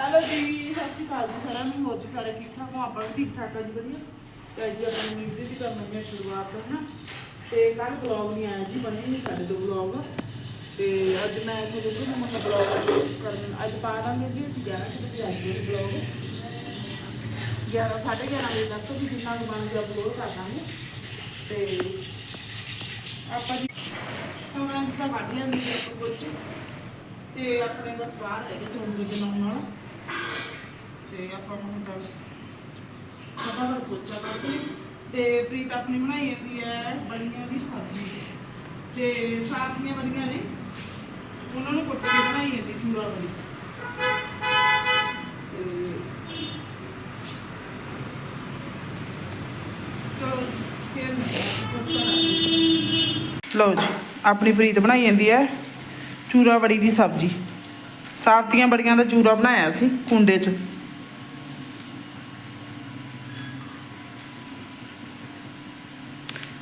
Hello ਜੀ, ਸਤਿ ਸ਼੍ਰੀ ਅਕਾਲ ਜੀ ਸਾਰਿਆਂ ਨੂੰ, ਹੋਰ ਜੀ ਸਾਰੇ ਠੀਕ ਠਾਕ ਹੋ? ਆਪਾਂ ਵੀ ਠੀਕ ਠਾਕ ਆ ਜੀ, ਵਧੀਆ। ਤੇ ਅੱਜ ਆਪਾਂ ਨੂੰ ਵੀਡੀਓ ਦੀ ਕਰਨ ਲੱਗੇ ਹਾਂ ਸ਼ੁਰੂਆਤ, ਹਨਾ? ਤੇ ਕੱਲ ਵਲੌਗ ਨਹੀਂ ਆਇਆ ਜੀ, ਬਣੇ ਨਹੀਂ ਸਾਡੇ ਦੋ ਵਲੌਗ ਤੇ ਅੱਜ ਮੈਂ ਤੁਹਾਨੂੰ ਨੂੰ ਮਤਲਬ ਵਲੌਗ ਕਰਨ ਅੱਜ ਪਾ ਦਾਂਗੇ ਜੀ, ਅਸੀਂ 11 ਵਜੇ ਆਈਏ ਵਲੌਗ 11 11:30 ਵਜੇ ਤੱਕ ਵੀ ਜਿੰਨਾ ਕੁ ਬਣ ਗਿਆ ਵਲੌਗ ਕਰ ਦਾਂਗੇ। ਤੇ ਆਪਾਂ ਜੀ ਕਮਰਾਂ ਦਾ ਕੱਢ ਲਿਆਂਦੇ ਕੁਝ ਤੇ ਆਪਣੇ ਬਸ ਬਾਹਰ ਰਹਿ ਗਏ ਦੇ ਨਾਲ ਨਾਲ ਤੇ ਆਪਾਂ ਹੁਣ ਚੱਲ ਸਭਾ ਪੋਚਾ ਕਰਦੇ ਤੇ ਪ੍ਰੀਤ ਆਪਣੀ ਬਣਾਈ ਜਾਂਦੀ ਹੈ ਬੜੀਆਂ ਦੀ ਸਬਜ਼ੀ। ਤੇ ਸਾਥੀਆਂ ਬੜੀਆਂ ਨੇ। ਉਹਨਾਂ ਨੂੰ ਕੁੱਟ ਕੇ ਬਣਾਈ ਜਾਂਦੀ ਚੂਰਾ ਵਾਲੀ। ਲਓ ਜੀ, ਆਪਣੀ ਪ੍ਰੀਤ ਬਣਾਈ ਜਾਂਦੀ ਹੈ ਚੂਰਾ ਬੜੀ ਦੀ ਸਬਜ਼ੀ। ਸਾਫਤੀਆਂ ਬੜੀਆਂ ਦਾ ਚੂਰਾ ਬਣਾਇਆ ਸੀ ਕੁੰਡੇ 'ਚ।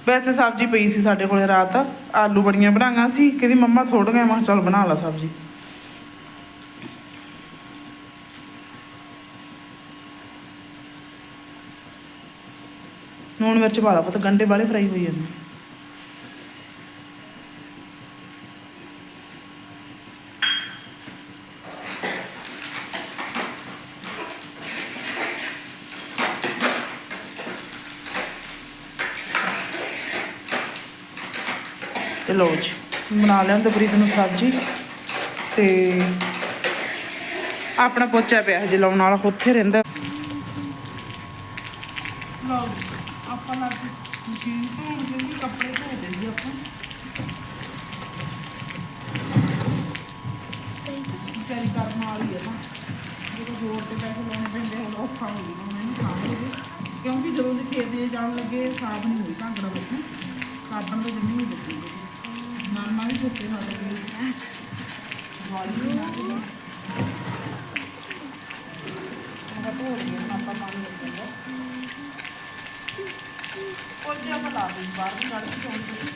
ਵੈਸੇ ਸਬਜ਼ੀ ਪਈ ਸੀ ਸਾਡੇ ਕੋਲੇ ਰਾਤ, ਆਲੂ ਬੜੀਆਂ ਬਣਾਈਆਂ ਸੀ, ਕਹਿੰਦੀ ਮੰਮਾ ਥੋੜੀਆਂ ਮੈਂ ਚਲ ਬਣਾ ਲਾ ਸਬਜ਼ੀ। ਨੂਣ ਮਿਰਚ ਪਾ ਲਾ ਪੁੱਤ, ਗੰਡੇ ਵਾਲੇ ਫਰਾਈ ਹੋਈ ਜਾਂਦੇ। ਲਓ ਜੀ। ਬਣਾ ਲਿਆ ਤੇ ਨੂੰ ਸਬਜ਼ੀ। ਤੇ ਆਪਣਾ ਪੋਚਾ ਪਿਆ ਹਜੇ ਲਾਉਣ ਵਾਲਾ, ਉੱਥੇ ਰਹਿੰਦਾ। ਲਓ ਆਪਾਂ ਲੱਗ ਮਸ਼ੀਨ ਧੋਣ ਦੇ ਲਈ ਕੱਪੜੇ ਧੋ ਦੇਈਏ ਆਪਾਂ। ਵਿਚਾਰੀ ਕਰਨ ਵਾਲੀ ਹੈ ਤਾਂ ਜਦੋਂ ਜੋਰ ਤੇ ਪੈਸੇ ਲਾਉਣੇ ਪੈਂਦੇ ਹੁਣ ਔਖਾ ਹੋ ਜਾਂਦਾ ਉਹਨਾਂ ਨੂੰ ਖਾਣ ਕਿਉਂਕਿ ਜਦੋਂ ਦੇ ਖੇਤ ਦੇ ਜਾਣ ਲੱਗੇ ਸਾਫ਼ ਨਹੀਂ ਹੋਈ ਘਾਗੜਾ ਬੱਚੂ ਸਾਬਣ ਤੋਂ ਜੰਮੀ ਨਹੀਂ ਲੱਗੀ ਮਾਮਾ ਵੀ ਧੁੱਪੇ ਨਾਲ ਲੱਗੀ ਵਾਲੀ ਆਪਾਂ ਲਾ ਦੂੰ ਬਾਹਰ ਦੀ ਕੱਢ ਕੇ ਧੋਣ ਦੀ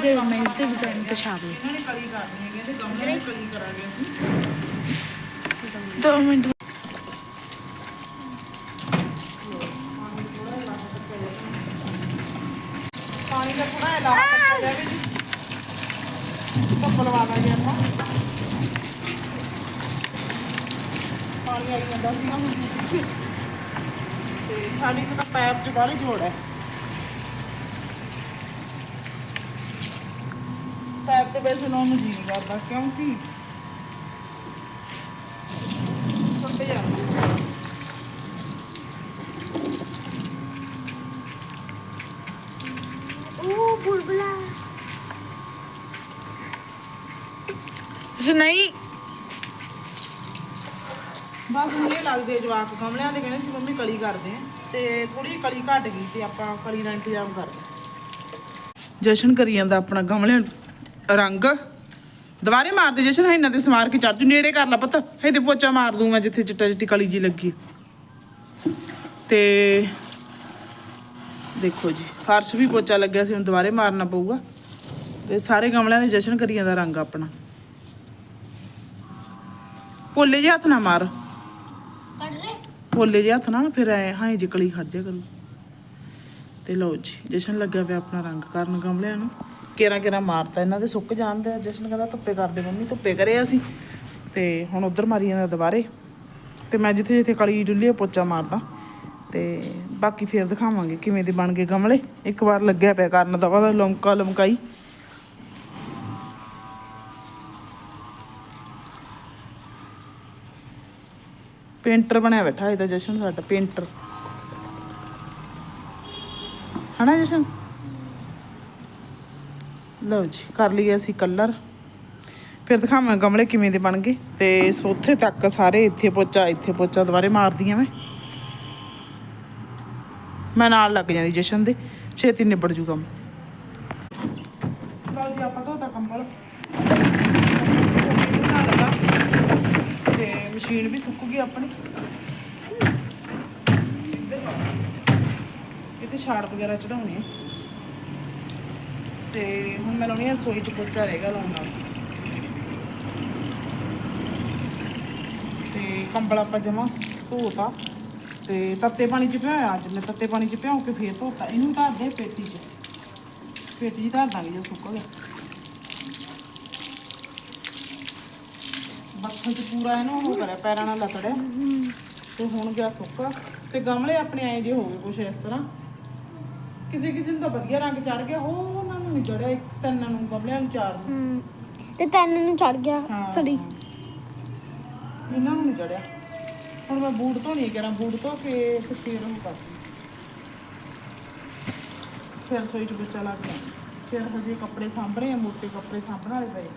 ਤੇ ਮੈਂ ਤੇ ਡਿਜ਼ਾਈਨ ਤੇ ਛਾਪ ਲਈ ਇਹਨਾਂ ਨੇ ਕਲੀ ਕਰਨੀ ਹੈ ਕਹਿੰਦੇ ਗਮਲੇ ਕਲੀ ਕਰਾਂਗੇ ਅਸੀਂ ਦੋ ਮਿੰਟ ਪਾਣੀ ਦਾ ਥੋੜਾ ਜਿਹਾ ਲਾ ਕੇ ਜਾਵੇ ਜੀ। ਧੁੱਪ ਲਵਾ ਦਾਂਗੇ ਆਪਾਂ। ਪਾਣੀ ਆਈ ਜਾਂਦਾ ਸੀ ਨਾ ਹੁਣ। ਤੇ ਸਾਡੀ ਤਾਂ ਪੈਪ 'ਚ ਬਾਹਲੀ ਜੋੜ ਹੈ। ਪੈਪ ਤੇ ਵੈਸੇ ਲਾਉਣ ਨੂੰ ਜੀ ਕਰਦਾ, ਕਿਉਂਕਿ ਟੁੱਟ ਜਾਂਦਾ ਉਹ ਬੁਲਬੁਲਾ ਸੁਣਾਈ ਬਸ ਹੁਣ ਲੱਗਦੇ ਜਵਾਕ ਗਮਲਿਆਂ ਦੇ ਕਹਿੰਦੇ ਸੀ ਮੰਮੀ ਕਲੀ ਕਰਦੇ ਆ ਤੇ ਥੋੜੀ ਕਲੀ ਘਟ ਗਈ ਤੇ ਆਪਾਂ ਕਲੀ ਦਾ ਇੰਤਜ਼ਾਮ ਕਰਦੇ ਜਸ਼ਨ ਕਰੀ ਜਾਂਦਾ ਆਪਣਾ ਗਮਲਿਆਂ ਰੰਗ। ਦੁਬਾਰੇ ਮਾਰ ਦੇ ਜਸ਼ਨ ਇਹਨਾਂ ਤੇ ਸਮਾਰ ਕੇ ਚੜ ਜੂ ਨੇੜੇ ਕਰ ਲਾ ਪਤਾ। ਇਹਦੇ ਪੋਚਾ ਮਾਰ ਦੂੰਗਾ ਜਿੱਥੇ ਚਿੱਟਾ ਚਿੱਟੀ ਕਲੀ ਜੀ ਲੱਗੀ। ਤੇ ਦੇਖੋ ਜੀ ਫਰਸ਼ ਵੀ ਪੋਚਾ ਲੱਗਿਆ ਸੀ ਹੁਣ ਦੁਬਾਰੇ ਮਾਰਨਾ ਪਊਗਾ। ਤੇ ਸਾਰੇ ਗਮਲਿਆਂ ਦੇ ਜਸ਼ਨ ਕਰੀ ਜਾਂਦਾ ਰੰਗ ਆਪਣਾ। ਪੋਲੇ ਜਿਹੇ ਹੱਥ ਨਾ ਮਾਰ। ਕੱਢ ਲੈ। ਪੋਲੇ ਜਿਹੇ ਹੱਥ ਨਾਲ ਫਿਰ ਐ, ਹਾਂ ਜਿਕਲੀ ਖੜ ਜਾ ਕਰੂ। ਤੇ ਲਓ ਜੀ, ਜਸ਼ਨ ਲੱਗਿਆ ਪਿਆ ਆਪਣਾ ਰੰਗ ਕਰਨ ਗਮਲਿਆਂ ਨੂੰ। ਕੇਰਾ ਕੇਰਾ ਮਾਰਤਾ ਇਹਨਾਂ ਦੇ, ਸੁੱਕ ਜਾਂਦੇ ਆ ਜਸ਼ਨ ਕਹਿੰਦਾ, ਧੁੱਪੇ ਕਰਦੇ ਮੰਮੀ, ਧੁੱਪੇ ਕਰੇ ਅਸੀਂ। ਤੇ ਹੁਣ ਉਧਰ ਮਾਰੀ ਜਾਂਦਾ ਦੁਬਾਰੇ। ਤੇ ਮੈਂ ਜਿੱਥੇ ਜਿੱਥੇ ਕਲੀ ਡੁੱਲੀ ਪੋਚਾ ਮਾਰਦਾ। ਤੇ ਬਾਕੀ ਫੇਰ ਦਿਖਾਵਾਂਗੇ ਕਿਵੇਂ ਦੇ ਬਣ ਗਏ ਗਮਲੇ। ਇੱਕ ਵਾਰ ਲੱਗਿਆ ਪਿਆ ਕਰਨ ਦਾ ਵਾ ਲਮਕਾ ਲਮਕਾਈ ਪੇਂਟਰ ਬਣਿਆ ਬੈਠਾ ਇਹਦਾ ਜਸ਼ਨ ਸਾਡਾ, ਪੇਂਟਰ। ਹਨਾ ਜਸ਼ਨ? ਲਓ ਜੀ, ਕਰ ਲਈਏ ਅਸੀਂ ਕਲਰ। ਫਿਰ ਦਿਖਾਵਾਂ ਗਮਲੇ ਕਿਵੇਂ ਦੇ ਬਣ ਗਏ। ਤੇ ਸੋਥੇ ਤੱਕ ਸਾਰੇ ਇੱਥੇ ਪੋਚਾ ਇੱਥੇ ਪੋਚਾ ਦੁਬਾਰੇ ਮਾਰਦੀ ਆ ਮੈਂ। ਮੈਂ ਨਾਲ ਲੱਗ ਜਾਂਦੀ ਜਸ਼ਨ ਦੇ। ਛੇਤੀ ਨਿਬੜ ਜੂ ਕੰਮ। ਲਓ ਜੀ, ਆਪਾਂ ਧੋਤਾ ਕੰਬਲ ਧੋਤਾ ਲੱਗਾ ਤੇ ਮਸ਼ੀਨ ਵੀ ਸੁੱਕ ਗਈ ਆਪਣੀ। ਇਹ ਤੇ ਛਾੜ ਵਗੈਰਾ ਚੜਾਉਣੀ ਹੈ ਤੇ ਹੁਣ ਮੈਂ ਲਾਉਣੀ ਆ ਰਸੋਈ ਚ ਪੋਚਾ ਰਹੇਗਾ ਲਾਉਣ ਨਾਲ। ਤੇ ਕੰਬਲ ਆਪਾਂ ਜਮਾ ਧੋਤਾ। ਤੇ ਤੱਤੇ ਪਾਣੀ ਚ ਪਿਆਇਆ ਅੱਜ। ਮੈਂ ਤੱਤੇ ਪਾਣੀ ਚ ਭਿਉਂ ਕੇ ਫੇਰ ਧੋਤਾ। ਇਹਨੂੰ ਧਰ ਦੇ ਪੇਟੀ ਚ। ਪੇਟੀ ਚ ਧਰ ਦਾਂਗੇ ਜੇ ਸੁੱਕ ਗਿਆ। ਬੱਥਲ ਚ ਪੂਰਾ ਇਹਨੂੰ ਉਹ ਕਰਿਆ ਪੈਰਾਂ ਨਾਲ ਲਤੜਿਆ। ਤੇ ਹੁਣ ਗਿਆ ਸੁੱਕ। ਤੇ ਗਮਲੇ ਆਪਣੇ ਆਏ ਜੇ ਹੋ ਗਏ ਕੁਛ ਇਸ ਤਰ੍ਹਾਂ। ਕਿਸੇ ਕਿਸੇ ਨੂੰ ਤਾਂ ਵਧੀਆ ਰੰਗ ਚੜ ਗਿਆ ਉਹ ਉਹਨਾਂ ਨੂੰ ਨਹੀਂ ਚੜਿਆ ਇੱਕ ਤਿੰਨਾਂ ਨੂੰ ਗਮਲਿਆਂ ਨੂੰ ਚਾਰ ਨੂੰ। ਹਮ, ਤੇ ਤੈਨੂੰ ਨੂੰ ਚੜ ਗਿਆ ਹਾਂ। ਥੋੜੀ ਇਹਨਾਂ ਨੂੰ ਨਹੀਂ ਚੜਿਆ ਹੁਣ ਮੈਂ ਬੂਟ ਧੋਣੀ ਕਰਾਂ ਬੂਟ ਧੋ ਕੇ ਤੇ ਫੇਰ ਉਹ ਕਰ ਫਿਰ ਸੋਈ ਚ ਬੱਚਾ ਲੱਗ ਗਿਆ ਫਿਰ ਹਜੇ ਕੱਪੜੇ ਸਾਂਭਣੇ ਆ ਮੋਟੇ ਕੱਪੜੇ ਸਾਂਭਣ ਵਾਲੇ ਪਏ।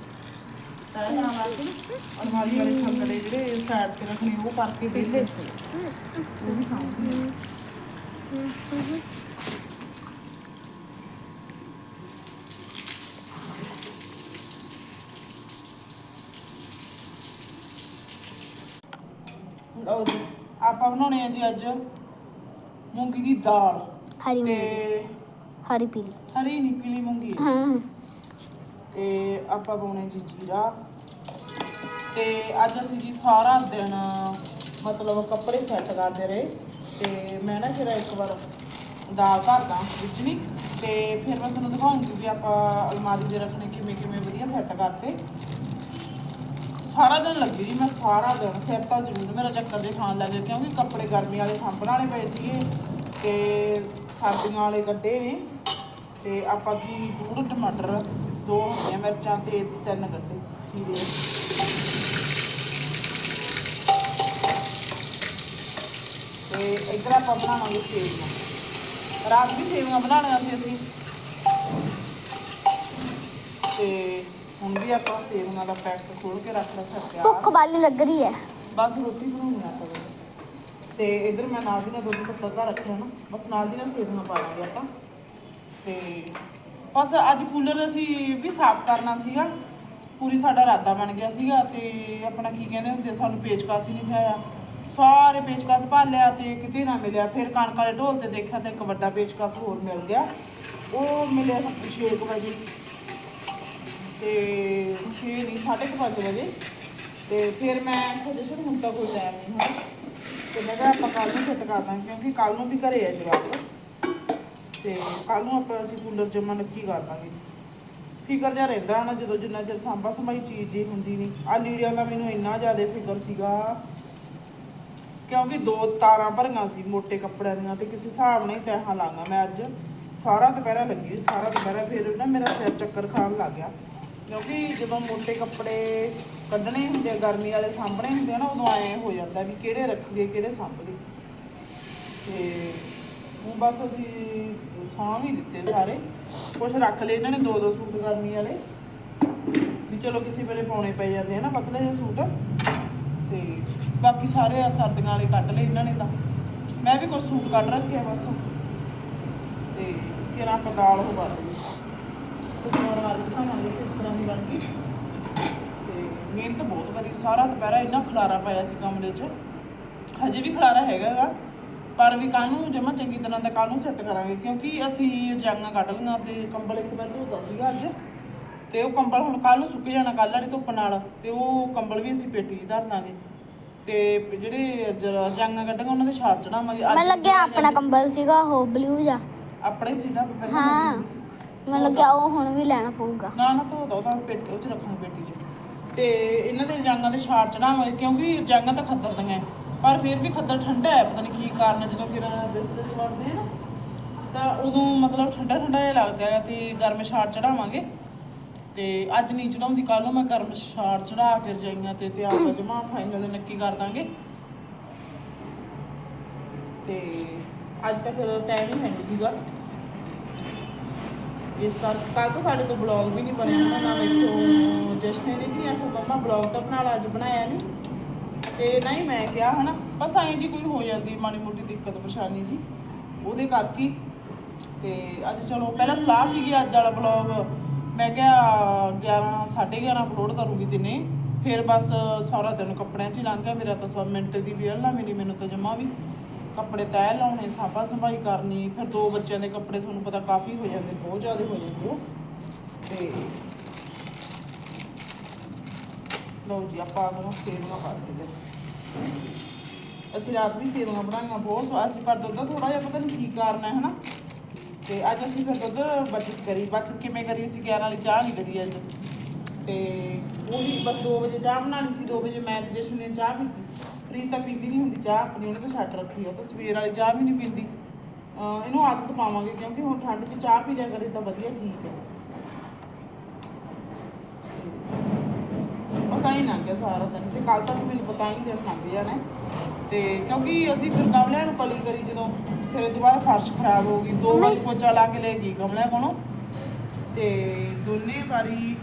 ਤਾਂ ਇਹ ਨਾਲ ਵਾਸਤੇ ਨਾ ਅਲਮਾਰੀ ਵਾਲੇ ਸੰਗੜੇ ਜਿਹੜੇ ਸਾਈਡ ਤੇ ਰੱਖਣੇ ਉਹ ਕਰਕੇ ਵਿਹਲੇ ਉਹ ਵੀ ਸਾਂਭਣੇ ਆ। ਲਓ ਜੀ ਆਪਾਂ ਬਣਾਉਣੇ ਆ ਜੀ ਅੱਜ ਮੂੰਗੀ ਦੀ ਦਾਲ ਹਰੀ ਤੇ ਹਰੀ ਪੀਲੀ ਹਰੀ ਨੀ ਪੀਲੀ ਮੂੰਗੀ ਹੈ। ਤੇ ਆਪਾਂ ਪਾਉਣੇ ਜੀ ਜੀਰਾ। ਤੇ ਅੱਜ ਅਸੀਂ ਜੀ ਸਾਰਾ ਦਿਨ ਮਤਲਬ ਕੱਪੜੇ ਸੈੱਟ ਕਰਦੇ ਰਹੇ। ਤੇ ਮੈਂ ਨਾ ਫਿਰ ਇੱਕ ਵਾਰ ਦਾਲ ਧਰਦਾ ਵਿੱਚ ਤੇ ਫਿਰ ਮੈਂ ਤੁਹਾਨੂੰ ਦਿਖਾਉਂਗੀ ਵੀ ਆਪਾਂ ਅਲਮਾਰੀ ਦੇ ਰੱਖਣੇ ਕਿਵੇਂ ਕਿਵੇਂ ਵਧੀਆ ਸੈੱਟ ਕਰਤੇ। ਸਾਰਾ ਦਿਨ ਲੱਗੀ ਰਹੀ ਮੈਂ, ਸਾਰਾ ਦਿਨ। ਫਿਰ ਤਾਂ ਜ਼ਰੂਰ ਮੇਰਾ ਚੱਕਰ ਜੇ ਖਾਣ ਲੱਗ ਗਿਆ ਕਿਉਂਕਿ ਕੱਪੜੇ ਗਰਮੀ ਵਾਲੇ ਸਾਂਭਣ ਵਾਲੇ ਪਏ ਸੀਗੇ ਤੇ ਸਰਦੀਆਂ ਵਾਲੇ ਕੱਢੇ ਨੇ। ਤੇ ਆਪਾਂ ਜੀ ਡੂੜ ਟਮਾਟਰ ਦੋ ਹਰੀਆਂ ਮਿਰਚਾਂ ਤੇ ਤਿੰਨ ਗੱਡੇ ਚੀਰੇ ਤੇ ਇੱਧਰ ਆਪਾਂ ਬਣਾਵਾਂਗੇ ਸੇਵੀਆਂ। ਰਾਤ ਵੀ ਸੇਵੀਆਂ ਬਣਾਉਣੀਆਂ ਸੀ ਅਸੀਂ। ਤੇ ਹੁਣ ਵੀ ਆਪਾਂ ਸੇਵੀਆਂ ਦਾ ਪੈਕਟ ਖੋਲ ਕੇ ਰੱਖ ਰੱਖਿਆ ਪਿਆ ਭੁੱਖ ਵਾਲੀ ਲੱਗ ਰਹੀ ਹੈ। ਬਸ ਰੋਟੀ ਬਣਾਉਣੀ ਆ ਤਾਂ ਤੇ ਇਧਰ ਮੈਂ ਨਾਲ ਦੀ ਨਾਲ ਦੁੱਧ ਪੱਤਾ ਰੱਖਿਆ ਨਾ। ਬਸ ਨਾਲ ਦੀ ਨਾਲ ਸੇਵੀਆਂ ਪਾ ਲਾਂਗੇ ਆਪਾਂ। ਤੇ ਬਸ ਅੱਜ ਕੂਲਰ ਅਸੀਂ ਵੀ ਸਾਫ਼ ਕਰਨਾ ਸੀਗਾ। ਪੂਰੀ ਸਾਡਾ ਇਰਾਦਾ ਬਣ ਗਿਆ ਸੀਗਾ ਤੇ ਆਪਣਾ ਕੀ ਕਹਿੰਦੇ ਹੁੰਦੇ ਸਾਨੂੰ ਪੇਚਕਸ ਹੀ ਨਹੀਂ ਪਿਆਇਆ ਸਾਰੇ ਪੇਚਕਸ ਭਾਲਿਆ ਤੇ ਕਿਤੇ ਨਾ ਮਿਲਿਆ, ਫਿਰ ਕਣਕ ਵਾਲੇ ਢੋਲ ਤੇ ਦੇਖਿਆ ਤੇ ਇੱਕ ਵੱਡਾ ਪੇਚਕਸ ਹੋਰ ਮਿਲ ਗਿਆ। ਉਹ ਮਿਲਿਆ ਸਾਨੂੰ ਛੇ ਕੁ ਵਜੇ। ਤੇ ਛੇ ਨਹੀਂ, ਸਾਢੇ ਕੁ ਪੰਜ ਵਜੇ। ਤੇ ਫਿਰ ਮੈਂ ਹਜੇ ਸ਼ੁਰੂ ਹੁਣ ਤਾਂ ਕੋਈ ਟਾਈਮ ਨਹੀਂ ਹੈ, ਤੇ ਮੈਂ ਕਿਹਾ ਆਪਾਂ ਕੱਲ ਨੂੰ ਫਿੱਟ ਕਰ ਦਾਂਗੇ, ਕਿਉਂਕਿ ਕੱਲ ਨੂੰ ਵੀ ਘਰੇ ਆ ਜਵਾਬ ਤੇ ਕੱਲ ਨੂੰ ਆਪਾਂ ਅਸੀਂ ਕੂਲਰ ਜਮਾ ਨੱਕੀ ਕਰ ਦਾਂਗੇ। ਫਿਕਰ ਜਿਹਾ ਰਹਿੰਦਾ ਨਾ ਜਦੋਂ ਜਿੰਨਾ ਚਿਰ ਸਾਂਭਾ ਸੰਭਾਈ ਚੀਜ਼ ਦੀ ਹੁੰਦੀ ਨਹੀਂ। ਆ ਲੀੜਿਆਂ ਦਾ ਮੈਨੂੰ ਇੰਨਾ ਜ਼ਿਆਦਾ ਫਿਕਰ ਸੀਗਾ। ਕਿਉਂਕਿ ਦੋ ਤਾਰਾਂ ਭਰੀਆਂ ਸੀ ਮੋਟੇ ਕੱਪੜਿਆਂ ਦੀਆਂ ਤੇ ਕਿਸੇ ਹਿਸਾਬ ਨਾਲ ਹੀ ਤੈਹਾਂ ਲਾਂਗਾ ਮੈਂ ਅੱਜ। ਸਾਰਾ ਦੁਪਹਿਰਾ ਲੱਗੀ ਸਾਰਾ ਦੁਪਹਿਰਾ ਫਿਰ ਨਾ ਮੇਰਾ ਸਿਰ ਚੱਕਰ ਖਾਣ ਲੱਗ ਗਿਆ। ਕਿਉਂਕਿ ਜਦੋਂ ਮੋਟੇ ਕੱਪੜੇ ਕੱਢਣੇ ਹੁੰਦੇ ਆ, ਗਰਮੀ ਵਾਲੇ ਸਾਂਭਣੇ ਹੁੰਦੇ ਆ ਨਾ, ਉਦੋਂ ਐਂ ਹੋ ਜਾਂਦਾ ਵੀ ਕਿਹੜੇ ਰੱਖੀਏ, ਕਿਹੜੇ ਸਾਂਭੀਏ। ਤੇ ਉਹ ਬਸ ਅਸੀਂ ਸਾਂਭ ਹੀ ਦਿੱਤੇ ਸਾਰੇ। ਕੁਝ ਰੱਖ ਲਏ ਇਹਨਾਂ ਨੇ, ਦੋ ਦੋ ਸੂਟ ਗਰਮੀ ਵਾਲੇ। ਵੀ ਚਲੋ ਕਿਸੇ ਵੇਲੇ ਪਾਉਣੇ ਪੈ ਜਾਂਦੇ ਆ ਨਾ ਪਤਲੇ ਜਿਹੇ ਸੂਟ। ਤੇ ਬਾਕੀ ਸਾਰੇ ਆ ਸਰਦੀਆਂ ਵਾਲੇ ਕੱਢ ਲਏ ਇਹਨਾਂ ਨੇ ਤਾਂ। ਮੈਂ ਵੀ ਕੁਝ ਸੂਟ ਕੱਢ ਰੱਖੇ ਆ ਬਸ। ਤੇ ਫਿਰ ਆਪਾਂ ਦਾਲ ਉਹ ਕਰ ਲਈ ਦਿਖਾਵਾਂਗੇ ਕਿਸ ਤਰ੍ਹਾਂ ਦੀ ਬਣ ਗਈ। ਤੇ ਮਿਹਨਤ ਬਹੁਤ ਕਰੀ। ਸਾਰਾ ਦੁਪਹਿਰਾ ਇੰਨਾ ਖਲਾਰਾ ਪਾਇਆ ਸੀ ਕਮਰੇ 'ਚ। ਹਜੇ ਵੀ ਖਲਾਰਾ ਹੈਗਾ ਪਰ ਵੀ ਕੱਲ ਨੂੰ ਜਮਾ ਚੰਗੀ ਤਰ੍ਹਾਂ ਦਾ ਕੱਲ ਨੂੰ ਸੈੱਟ ਕਰਾਂਗੇ ਕਿਉਂਕਿ ਅਸੀਂ ਰਜਾਈਆਂ ਕੱਢ ਲਈਆਂ ਤੇ ਕੰਬਲ ਇੱਕ ਮੈਂ ਧੋਤਾ ਸੀਗਾ ਅੱਜ। ਤੇ ਉਹ ਕੰਬਲ ਹੁਣ ਕੱਲ ਨੂੰ ਸੁੱਕ ਜਾਣਾ ਕੱਲ੍ਹ ਵਾਲੀ ਧੁੱਪ ਨਾਲ ਤੇ ਉਹ ਕੰਬਲ ਵੀ ਅਸੀਂ ਪੇਟੀ 'ਚ ਧਰ ਦਾਂਗੇ। ਤੇ ਜਿਹੜੇ ਰਜਾਈਆਂ ਕੱਢਾਂਗੇ ਉਹਨਾਂ ਦੇ ਛਾੜ ਚੜਾਵਾਂਗੇ ਮੈਨੂੰ ਲੱਗਿਆ ਆਪਣਾ ਕੰਬਲ ਸੀਗਾ ਉਹ ਬਲੂ ਜਾ ਆਪਣੇ ਸੀਟਾਂ ਤੇ ਪਹਿਲਾਂ ਹਾਂ ਸੀ। ਮੈਨੂੰ ਲੱਗਿਆ ਉਹ ਹੁਣ ਵੀ ਲੈਣਾ ਪਊਗਾ। ਨਾ ਨਾ ਧੋ ਦੋ ਤਾਂ ਪੇਟੀ ਉਹ ਚ ਰੱਖਾਂਗੇ ਪੇਟੀ 'ਚ। ਤੇ ਇਹਨਾਂ ਦੇ ਰਜਾਈਆਂ ਦੇ ਛਾੜ ਚੜਾਵਾਂਗੇ ਕਿਉਂਕਿ ਰਜਾਈਆਂ ਤਾਂ ਖੱਦਰ ਦੀਆਂ ਹੈ, ਪਰ ਫਿਰ ਵੀ ਖੱਦਰ ਠੰਡਾ ਹੈ, ਪਤਾ ਨਹੀਂ ਕੀ ਕਾਰਨ ਹੈ, ਜਦੋਂ ਫਿਰ ਬਿਸਤਰੇ 'ਚ ਵੜਦੇ ਆ ਨਾ, ਤਾਂ ਉਦੋਂ ਮਤਲਬ ਠੰਡਾ ਠੰਡਾ ਜਿਹਾ ਲੱਗਦਾ ਹੈ ਤੇ ਗਰਮ ਛਾੜ ਚੜਾਵਾਂਗੇ ਤੇ ਅੱਜ ਨਹੀਂ ਚੜਾਉਂਦੀ ਕੱਲ ਨੂੰ ਮੈਂ ਗਰਮ ਛਾੜ ਚੜਾ ਕੇ ਰਜਾਈਆਂ ਤੇ ਤੇ ਆਪਾਂ ਜਮਾ ਫਾਈਨਲ ਨੱਕੀ ਕਰ ਦਾਂਗੇ। ਤੇ ਅੱਜ ਤਾਂ ਫਿਰ ਟਾਈਮ ਹੀ ਹੈ ਨਹੀਂ ਸੀਗਾ। ਇਸ ਕਰਕੇ ਕੱਲ ਤੋਂ ਸਾਡੇ ਤੋਂ ਬਲੌਗ ਵੀ ਨਹੀਂ ਬਣਿਆ, ਨਾ ਨਾ ਵੇਖੋ, ਜਸ਼ਨ ਨੇ ਵੀ ਆਖਿਆ, ਮੰਮਾ ਬਲੌਗ ਤਾਂ ਬਣਾ ਲਾ, ਅੱਜ ਬਣਾਇਆ ਨਹੀਂ। ਤੇ ਨਹੀਂ ਮੈਂ ਕਿਹਾ ਹਨਾ, ਬਸ ਐਂ ਜੀ ਕੋਈ ਹੋ ਜਾਂਦੀ ਮਾੜੀ ਮੋਟੀ ਦਿੱਕਤ, ਪਰੇਸ਼ਾਨੀ ਜੀ, ਉਹਦੇ ਕਰਕੇ। ਤੇ ਅੱਜ ਚਲੋ, ਪਹਿਲਾਂ ਸਲਾਹ ਸੀਗੀ ਅੱਜ ਵਾਲਾ ਬਲੌਗ ਮੈਂ ਕਿਹਾ 11 11:30 ਅਪਲੋਡ ਕਰੂੰਗੀ ਦਿਨੇ। ਫਿਰ ਬਸ ਸਾਰਾ ਦਿਨ ਕੱਪੜਿਆਂ 'ਚ ਹੀ ਲੰਘ ਗਿਆ, ਮੇਰਾ ਤਾਂ 100 ਮਿੰਟ ਦੀ ਵੀ ਨਾ ਮਿਲੀ ਮੈਨੂੰ ਤਾਂ ਜਮਾ ਵੀ। ਕੱਪੜੇ ਤੈਅ ਲਾਉਣੇ ਸਾਂਭਾ ਸੰਭਾਈ ਕਰਨੀ, ਫਿਰ ਦੋ ਬੱਚਿਆਂ ਦੇ ਕੱਪੜੇ ਤੁਹਾਨੂੰ ਪਤਾ ਕਾਫੀ ਹੋ ਜਾਂਦੇ, ਬਹੁਤ ਜ਼ਿਆਦਾ ਹੋ ਜਾਂਦੇ ਆ ਤੇ ਲਓ ਜੀ, ਆਪਾਂ ਨੂੰ ਸੇਵੀਆਂ ਪਾ ਦੇ ਅਸੀਂ ਰਾਤ ਵੀ ਸੇਵੀਆਂ ਬਣਾਈਆਂ ਬਹੁਤ ਸਵਾਦ ਸੀ ਪਰ ਦੁੱਧ ਥੋੜਾ ਜਿਹਾ ਪਤਾ ਨਹੀਂ ਕੀ ਕਾਰਨ ਹੈ, ਹਨਾ? ਤੇ ਅੱਜ ਅਸੀਂ ਫਿਰ ਦੁੱਧ ਬਚਤ ਕਰੀ, ਬਚਤ ਕਿਵੇਂ ਕਰੀ ਅਸੀਂ? 11 ਵਾਲੀ ਚਾਹ ਨਹੀਂ ਕਰੀ ਅੱਜ। ਤੇ ਉਹੀ ਬਸ 2 ਵਜੇ ਚਾਹ ਬਣਾਉਣੀ ਸੀ 2 ਵਜੇ ਮੈਂ ਤੇ ਜਸ਼ਨ ਨੇ ਚਾਹ ਪੀਤੀ। ਪ੍ਰੀਤ ਤਾਂ ਪੀਂਦੀ ਨਹੀਂ ਹੁੰਦੀ ਚਾਹ, ਆਪਣੀ ਉਹਨੇ ਤਾਂ ਛੱਡ ਰੱਖੀ ਆ ਉਹ ਤਾਂ ਸਵੇਰ ਵਾਲੀ ਚਾਹ ਵੀ ਨਹੀਂ ਪੀਂਦੀ। ਇਹਨੂੰ ਆਦਤ ਪਾਵਾਂਗੇ, ਕਿਉਂਕਿ ਹੁਣ ਠੰਡ 'ਚ ਚਾਹ ਪੀ ਲਿਆ ਕਰੇ ਤਾਂ ਵਧੀਆ ਠੀਕ ਹੈ। ਬਸ ਆਈ ਲੰਘ ਗਿਆ ਸਾਰਾ ਦਿਨ ਤੇ ਕੱਲ ਤੱਕ ਮੈਨੂੰ ਪਤਾ ਹੀ ਦਿਨ ਲੰਘ ਜਾਣਾ। ਤੇ ਕਿਉਂਕਿ ਅਸੀਂ ਫਿਰ ਗਮਲਿਆਂ ਨੂੰ ਕਲੀ ਕਰੀ ਜਦੋਂ ਫਿਰ ਇਹ ਤੋਂ ਬਾਅਦ ਫਰਸ਼ ਖਰਾਬ ਹੋ ਗਈ ਦੋ ਵਾਰੀ ਪੋਚਾ ਲਾ ਕੇ ਲੈ ਗਈ ਗਮਲਿਆਂ ਕੋਲੋਂ। ਤੇ ਦੋਨੇ ਵਾਰੀ